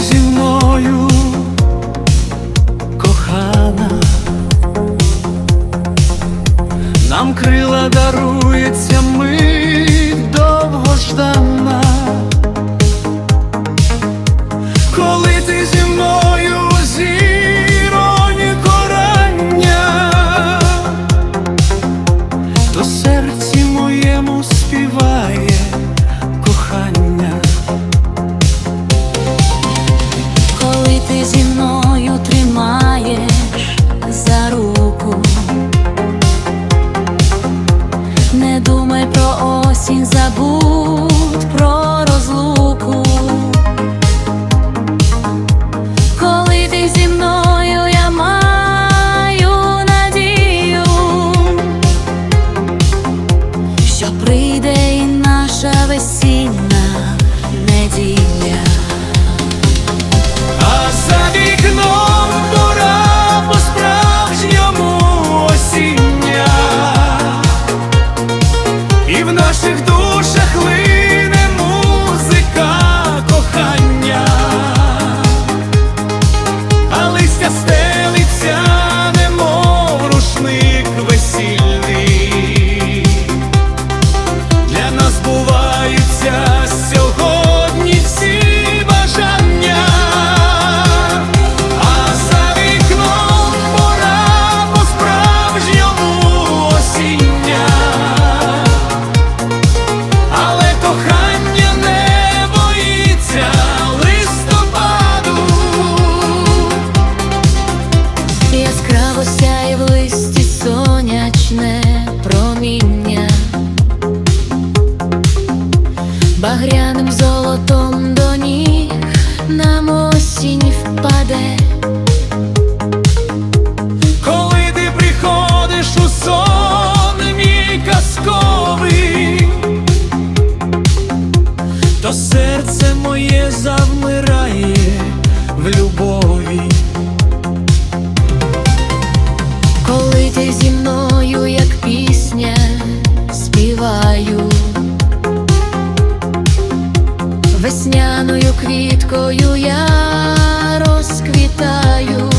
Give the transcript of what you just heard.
зі мною. наших дум то серце моє завмирає в любові, коли ти зі мною, як пісня, співаю, весняною квіткою я розквітаю.